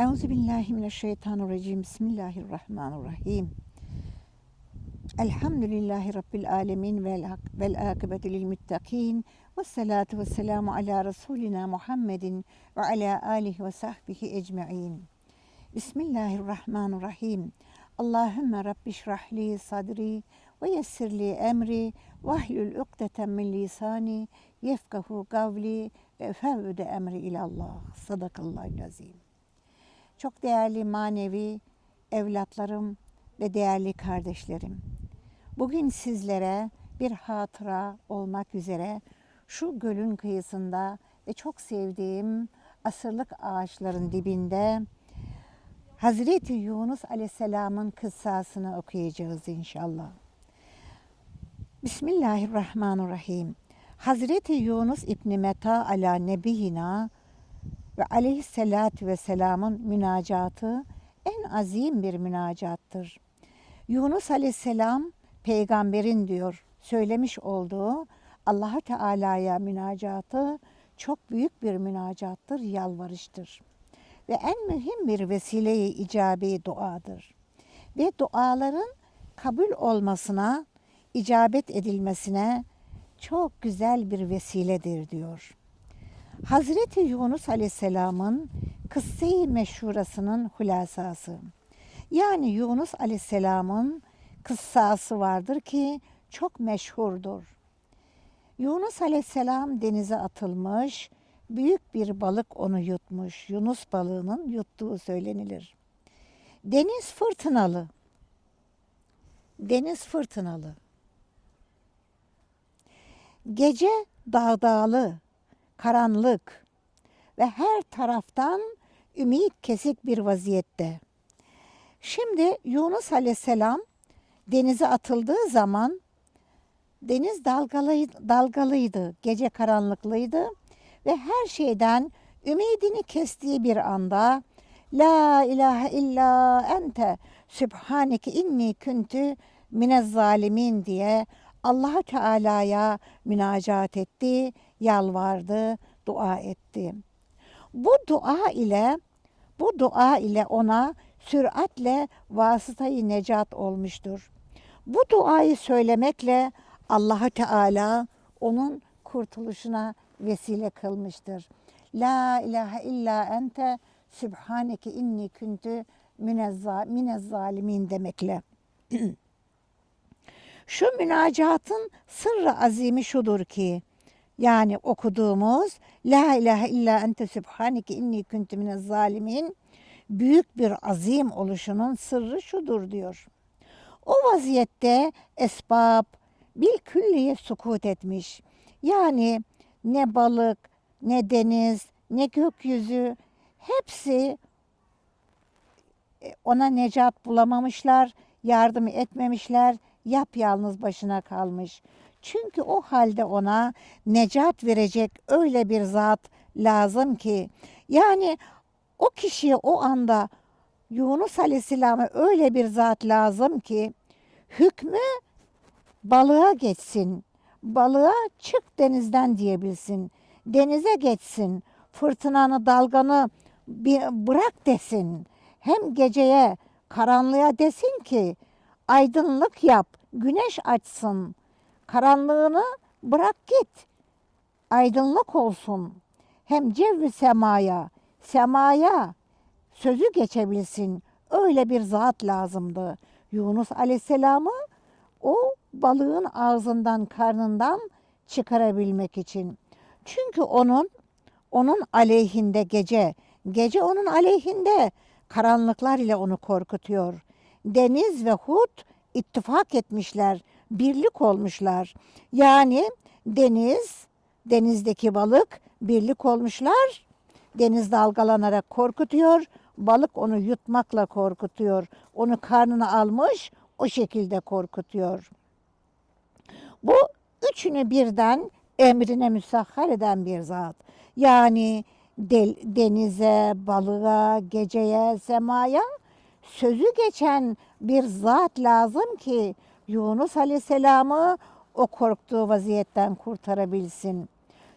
أعوذ بالله من الشيطان الرجيم. بسم الله الرحمن الرحيم. الحمد لله رب العالمين والآكبة للمتقين والصلاة والسلام على رسولنا محمد وعلى آله وصحبه أجمعين. بسم الله الرحمن الرحيم. اللهم رب اشرح لي صدري ويسر لي أمري وحل الأقدة من لساني يفقه قولي. فأود أمري إلى الله. صدق الله العظيم. Çok değerli manevi evlatlarım ve değerli kardeşlerim. Bugün sizlere bir hatıra olmak üzere şu gölün kıyısında ve çok sevdiğim asırlık ağaçların dibinde Hazreti Yunus Aleyhisselam'ın kıssasını okuyacağız inşallah. Bismillahirrahmanirrahim. Hazreti Yunus İbni Meta ala nebihina ve aleyhissalatü vesselamın münacatı en azim bir münacattır. Yunus aleyhisselam peygamberin diyor söylemiş olduğu allah Teala'ya münacatı çok büyük bir münacattır, yalvarıştır. Ve en mühim bir vesile-i icabi duadır. Ve duaların kabul olmasına, icabet edilmesine çok güzel bir vesiledir diyor. Hazreti Yunus Aleyhisselam'ın kısse-i meşhurasının hulasası. Yani Yunus Aleyhisselam'ın kıssası vardır ki çok meşhurdur. Yunus Aleyhisselam denize atılmış, büyük bir balık onu yutmuş. Yunus balığının yuttuğu söylenilir. Deniz fırtınalı. Deniz fırtınalı. Gece dağdağlı, karanlık ve her taraftan ümit kesik bir vaziyette. Şimdi Yunus Aleyhisselam denize atıldığı zaman deniz dalgalıydı, dalgalıydı, gece karanlıklıydı ve her şeyden ümidini kestiği bir anda La ilahe illa ente sübhaneke inni küntü minez zalimin diye allah Teala'ya münacat etti, yalvardı, dua etti. Bu dua ile bu dua ile ona süratle vasıtayı necat olmuştur. Bu duayı söylemekle allah Teala onun kurtuluşuna vesile kılmıştır. La ilahe illa ente sübhaneke inni küntü minez zalimin demekle. Şu münacatın sırrı azimi şudur ki, yani okuduğumuz La ilahe illa ente sübhaneke inni kuntu minez zalimin büyük bir azim oluşunun sırrı şudur diyor. O vaziyette esbab bil külliye sukut etmiş. Yani ne balık, ne deniz, ne gökyüzü hepsi ona necat bulamamışlar, yardım etmemişler, yapyalnız başına kalmış. Çünkü o halde ona necat verecek öyle bir zat lazım ki yani o kişiye o anda Yunus Aleyhisselam'a öyle bir zat lazım ki hükmü balığa geçsin. Balığa çık denizden diyebilsin. Denize geçsin. Fırtınanı, dalganı bir bırak desin. Hem geceye, karanlığa desin ki aydınlık yap, güneş açsın. Karanlığını bırak git. Aydınlık olsun. Hem cevvi semaya, semaya sözü geçebilsin. Öyle bir zat lazımdı. Yunus Aleyhisselam'ı o balığın ağzından, karnından çıkarabilmek için. Çünkü onun onun aleyhinde gece, gece onun aleyhinde karanlıklar ile onu korkutuyor. Deniz ve Hud ittifak etmişler, birlik olmuşlar. Yani deniz, denizdeki balık birlik olmuşlar. Deniz dalgalanarak korkutuyor, balık onu yutmakla korkutuyor. Onu karnına almış, o şekilde korkutuyor. Bu üçünü birden emrine müsahhar eden bir zat. Yani denize, balığa, geceye, semaya sözü geçen bir zat lazım ki Yunus Aleyhisselam'ı o korktuğu vaziyetten kurtarabilsin.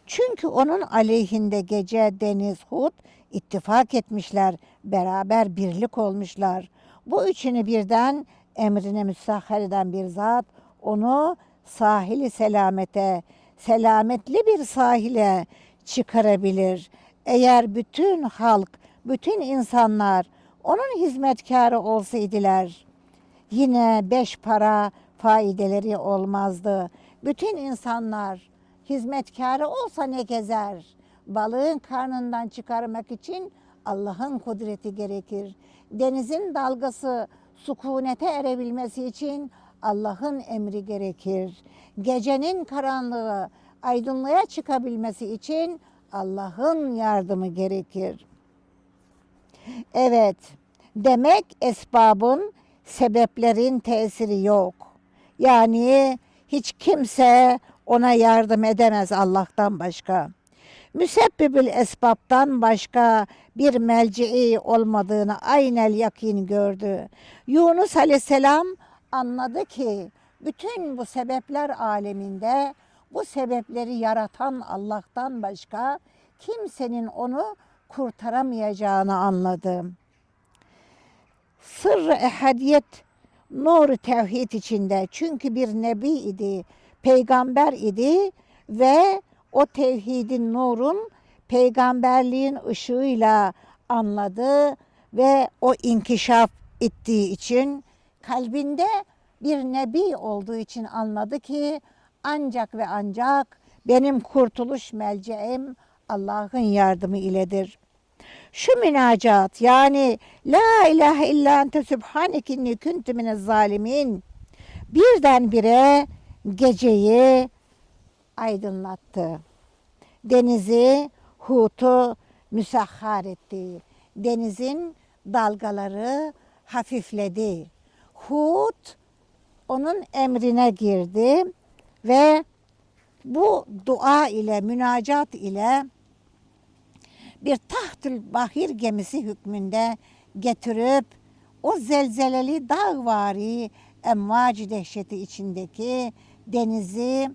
Çünkü onun aleyhinde gece, deniz, hut ittifak etmişler, beraber birlik olmuşlar. Bu üçünü birden emrine müsahhar eden bir zat onu sahili selamete, selametli bir sahile çıkarabilir. Eğer bütün halk, bütün insanlar onun hizmetkarı olsaydılar yine beş para faideleri olmazdı. Bütün insanlar hizmetkarı olsa ne gezer? Balığın karnından çıkarmak için Allah'ın kudreti gerekir. Denizin dalgası sukunete erebilmesi için Allah'ın emri gerekir. Gecenin karanlığı aydınlığa çıkabilmesi için Allah'ın yardımı gerekir. Evet, demek esbabın, sebeplerin tesiri yok. Yani hiç kimse ona yardım edemez Allah'tan başka. Müsebbibül esbaptan başka bir melceği olmadığını aynel yakin gördü. Yunus aleyhisselam anladı ki bütün bu sebepler aleminde bu sebepleri yaratan Allah'tan başka kimsenin onu kurtaramayacağını anladı. Sırrı ehadiyet nuru tevhid içinde çünkü bir nebi idi, peygamber idi ve o tevhidin nurun peygamberliğin ışığıyla anladı ve o inkişaf ettiği için kalbinde bir nebi olduğu için anladı ki ancak ve ancak benim kurtuluş melceğim Allah'ın yardımı iledir. Şu münacat yani La ilahe illa ente sübhaneke inni kuntu minez zalimin birdenbire geceyi aydınlattı. Denizi, hutu müsahhar etti. Denizin dalgaları hafifledi. Hut onun emrine girdi ve bu dua ile, münacat ile bir tahtül bahir gemisi hükmünde getirip o zelzeleli dağvari emvac dehşeti içindeki denizi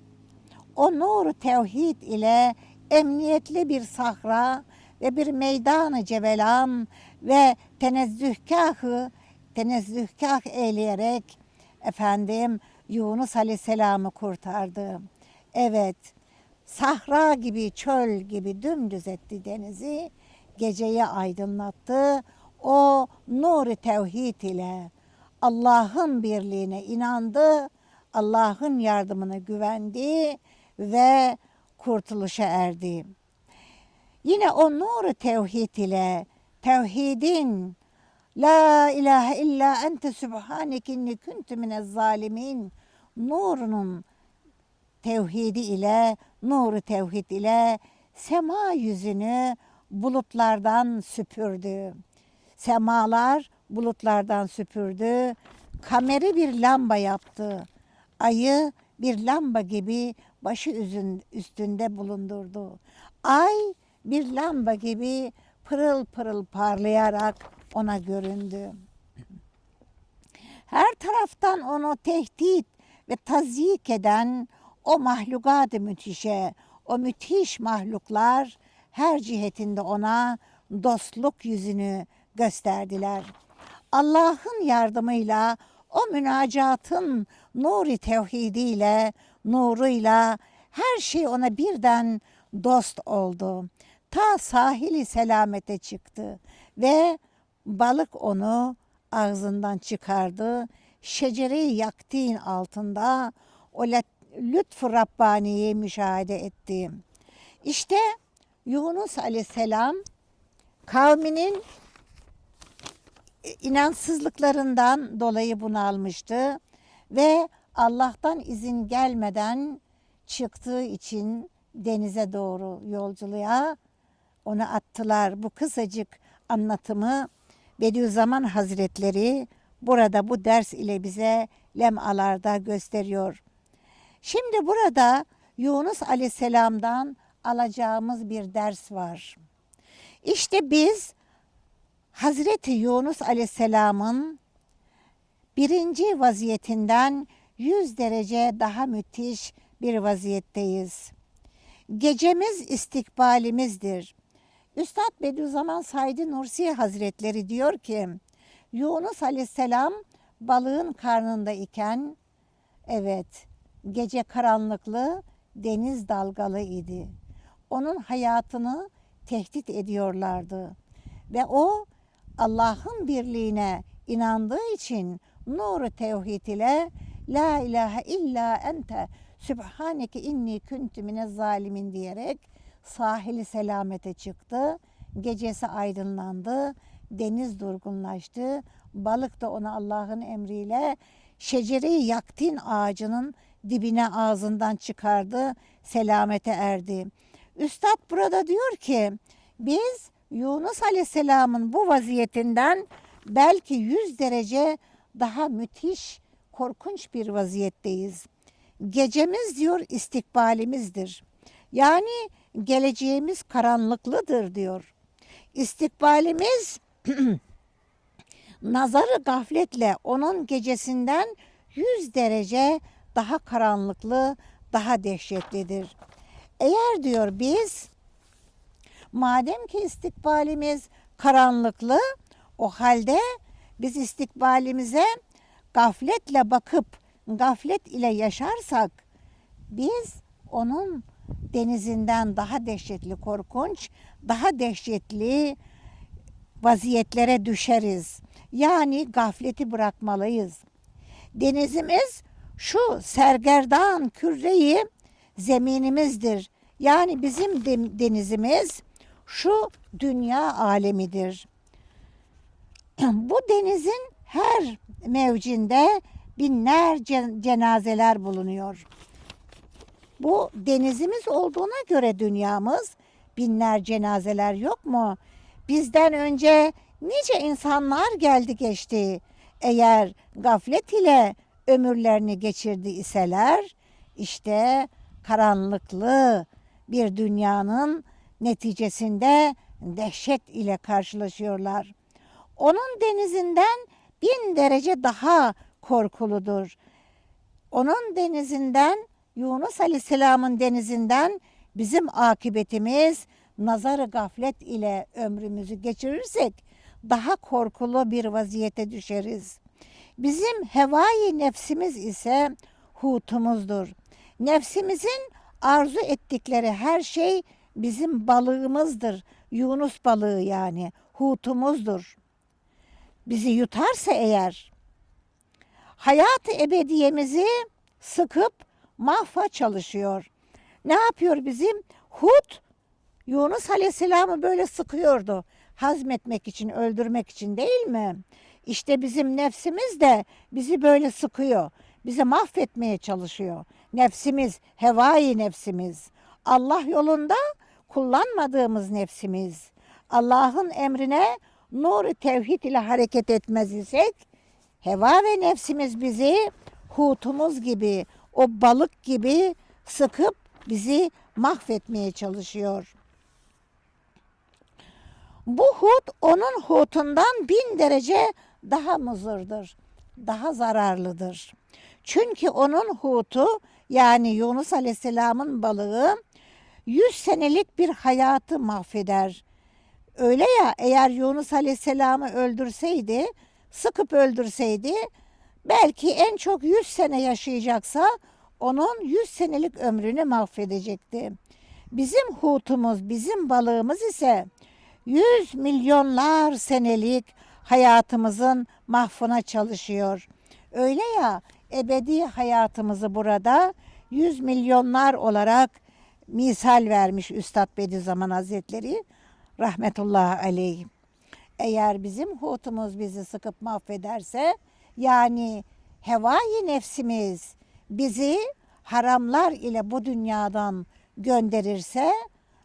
o nuru tevhid ile emniyetli bir sahra ve bir meydanı cevelan ve tenezzühkahı tenezzühkah eyleyerek efendim Yunus Aleyhisselam'ı kurtardı. Evet, sahra gibi, çöl gibi dümdüz etti denizi, geceyi aydınlattı. O nuru tevhid ile Allah'ın birliğine inandı, Allah'ın yardımına güvendi ve kurtuluşa erdi. Yine o nuru tevhid ile tevhidin La ilahe illa ente subhaneke inni kuntu minez zalimin nurunun tevhidi ile, nuru tevhid ile sema yüzünü bulutlardan süpürdü. Semalar bulutlardan süpürdü. Kameri bir lamba yaptı. Ayı bir lamba gibi başı üstünde bulundurdu. Ay bir lamba gibi pırıl pırıl parlayarak ona göründü. Her taraftan onu tehdit ve tazyik eden o mahlukat-ı müthişe, o müthiş mahluklar her cihetinde ona dostluk yüzünü gösterdiler. Allah'ın yardımıyla o münacatın nuri tevhidiyle, nuruyla her şey ona birden dost oldu. Ta sahili selamete çıktı ve balık onu ağzından çıkardı. Şecere-i yaktin altında o lütfu Rabbani'yi müşahede etti. İşte Yunus aleyhisselam kavminin inançsızlıklarından dolayı bunu almıştı ve Allah'tan izin gelmeden çıktığı için denize doğru yolculuğa onu attılar. Bu kısacık anlatımı Bediüzzaman Hazretleri burada bu ders ile bize lemalarda gösteriyor. Şimdi burada Yunus Aleyhisselam'dan alacağımız bir ders var. İşte biz Hazreti Yunus Aleyhisselam'ın birinci vaziyetinden yüz derece daha müthiş bir vaziyetteyiz. Gecemiz istikbalimizdir. Üstad Bediüzzaman Said Nursi Hazretleri diyor ki, Yunus Aleyhisselam balığın karnında iken, evet gece karanlıklı, deniz dalgalı idi. Onun hayatını tehdit ediyorlardı. Ve o Allah'ın birliğine inandığı için nuru tevhid ile La ilahe illa ente Sübhaneke inni kuntu minez zalimin diyerek sahili selamete çıktı. Gecesi aydınlandı. Deniz durgunlaştı. Balık da onu Allah'ın emriyle şecere yaktin ağacının dibine ağzından çıkardı. Selamete erdi. Üstad burada diyor ki biz Yunus Aleyhisselam'ın bu vaziyetinden belki yüz derece daha müthiş, korkunç bir vaziyetteyiz. Gecemiz diyor istikbalimizdir. Yani geleceğimiz karanlıklıdır diyor. İstikbalimiz nazarı gafletle onun gecesinden yüz derece daha karanlıklı, daha dehşetlidir. Eğer diyor biz madem ki istikbalimiz karanlıklı o halde biz istikbalimize gafletle bakıp gaflet ile yaşarsak biz onun denizinden daha dehşetli korkunç, daha dehşetli vaziyetlere düşeriz. Yani gafleti bırakmalıyız. Denizimiz şu sergerdan küreyi zeminimizdir. Yani bizim denizimiz şu dünya alemidir. Bu denizin her mevcinde binlerce cenazeler bulunuyor. Bu denizimiz olduğuna göre dünyamız binler cenazeler yok mu? Bizden önce nice insanlar geldi geçti. Eğer gaflet ile ömürlerini geçirdi iseler işte karanlıklı bir dünyanın neticesinde dehşet ile karşılaşıyorlar. Onun denizinden bin derece daha korkuludur. Onun denizinden Yunus Aleyhisselam'ın denizinden bizim akıbetimiz nazarı gaflet ile ömrümüzü geçirirsek daha korkulu bir vaziyete düşeriz. Bizim hevai nefsimiz ise hutumuzdur. Nefsimizin arzu ettikleri her şey bizim balığımızdır. Yunus balığı yani hutumuzdur. Bizi yutarsa eğer hayat ebediyemizi sıkıp mahva çalışıyor. Ne yapıyor bizim? Hud Yunus Aleyhisselam'ı böyle sıkıyordu. Hazmetmek için, öldürmek için değil mi? İşte bizim nefsimiz de bizi böyle sıkıyor. Bizi mahvetmeye çalışıyor. Nefsimiz, hevai nefsimiz. Allah yolunda kullanmadığımız nefsimiz. Allah'ın emrine nuru tevhid ile hareket etmez isek heva ve nefsimiz bizi hutumuz gibi, o balık gibi sıkıp bizi mahvetmeye çalışıyor. Bu hut onun hutundan bin derece daha muzurdur, daha zararlıdır. Çünkü onun hutu yani Yunus Aleyhisselam'ın balığı yüz senelik bir hayatı mahveder. Öyle ya eğer Yunus Aleyhisselam'ı öldürseydi, sıkıp öldürseydi belki en çok yüz sene yaşayacaksa onun yüz senelik ömrünü mahvedecekti. Bizim hutumuz, bizim balığımız ise yüz milyonlar senelik hayatımızın mahfına çalışıyor. Öyle ya ebedi hayatımızı burada yüz milyonlar olarak misal vermiş Üstad Bediüzzaman Hazretleri rahmetullahi aleyh. Eğer bizim hutumuz bizi sıkıp mahvederse yani hevai nefsimiz bizi haramlar ile bu dünyadan gönderirse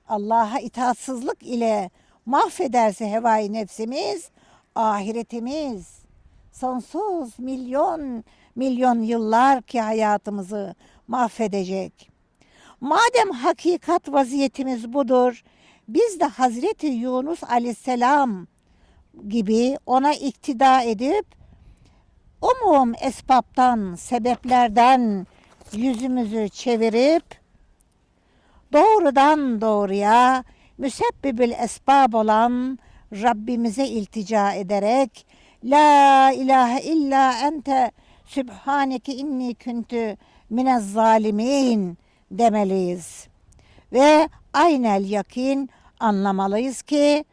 Allah'a itaatsızlık ile mahvederse hevai nefsimiz ahiretimiz sonsuz milyon milyon yıllar ki hayatımızı mahvedecek. Madem hakikat vaziyetimiz budur, biz de Hazreti Yunus aleyhisselam gibi ona iktida edip umum esbaptan, sebeplerden yüzümüzü çevirip doğrudan doğruya müsebbibül esbab olan Rabbimize iltica ederek La ilahe illa ente sübhaneke inni küntü minez zalimin demeliyiz. Ve aynel yakin anlamalıyız ki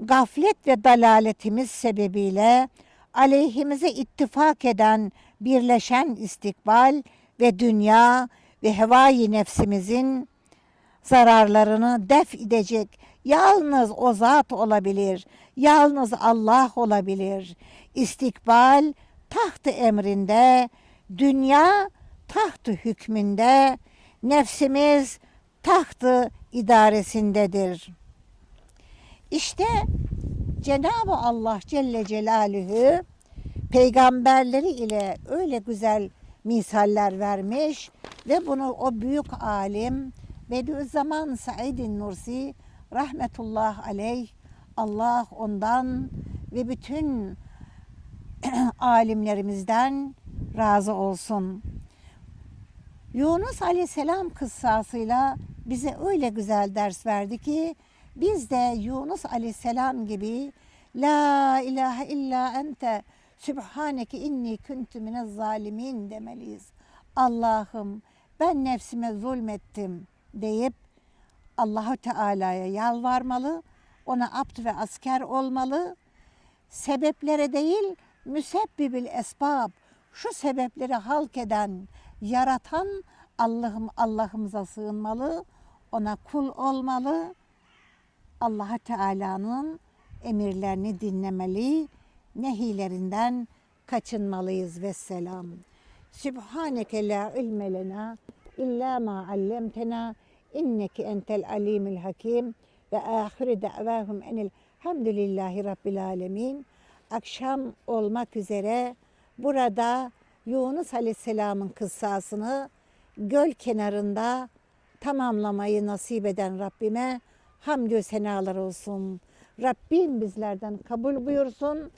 gaflet ve dalaletimiz sebebiyle aleyhimize ittifak eden birleşen istikbal ve dünya ve hevai nefsimizin zararlarını def edecek yalnız o zat olabilir. Yalnız Allah olabilir. İstikbal tahtı emrinde, dünya tahtı hükmünde, nefsimiz tahtı idaresindedir. İşte Cenab-ı Allah Celle Celaluhu peygamberleri ile öyle güzel misaller vermiş ve bunu o büyük alim Bediüzzaman Said Nursi rahmetullah aleyh Allah ondan ve bütün alimlerimizden razı olsun. Yunus Aleyhisselam kıssasıyla bize öyle güzel ders verdi ki biz de Yunus Aleyhisselam gibi La ilahe illa ente Sübhaneke inni kuntu minez zalimin demeliyiz. Allah'ım ben nefsime zulmettim deyip Allahu Teala'ya yalvarmalı, ona abd ve asker olmalı. Sebeplere değil, müsebbibil esbab, şu sebepleri halk eden, yaratan Allah'ım Allah'ımıza sığınmalı, ona kul olmalı. Allah Teala'nın emirlerini dinlemeli, nehilerinden kaçınmalıyız ve selam. Sübhaneke la ilme lena illa ma allamtena inneke entel alimul hakim ve ahire da'vahum enel hamdülillahi rabbil alemin. Akşam olmak üzere burada Yunus Aleyhisselam'ın kıssasını göl kenarında tamamlamayı nasip eden Rabbime hamdü senalar olsun. Rabbim bizlerden kabul buyursun.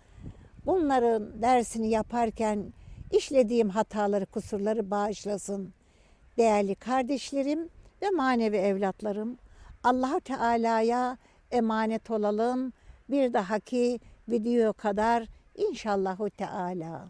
Bunların dersini yaparken işlediğim hataları, kusurları bağışlasın. Değerli kardeşlerim ve manevi evlatlarım, allah Teala'ya emanet olalım. Bir dahaki video kadar inşallahu Teala.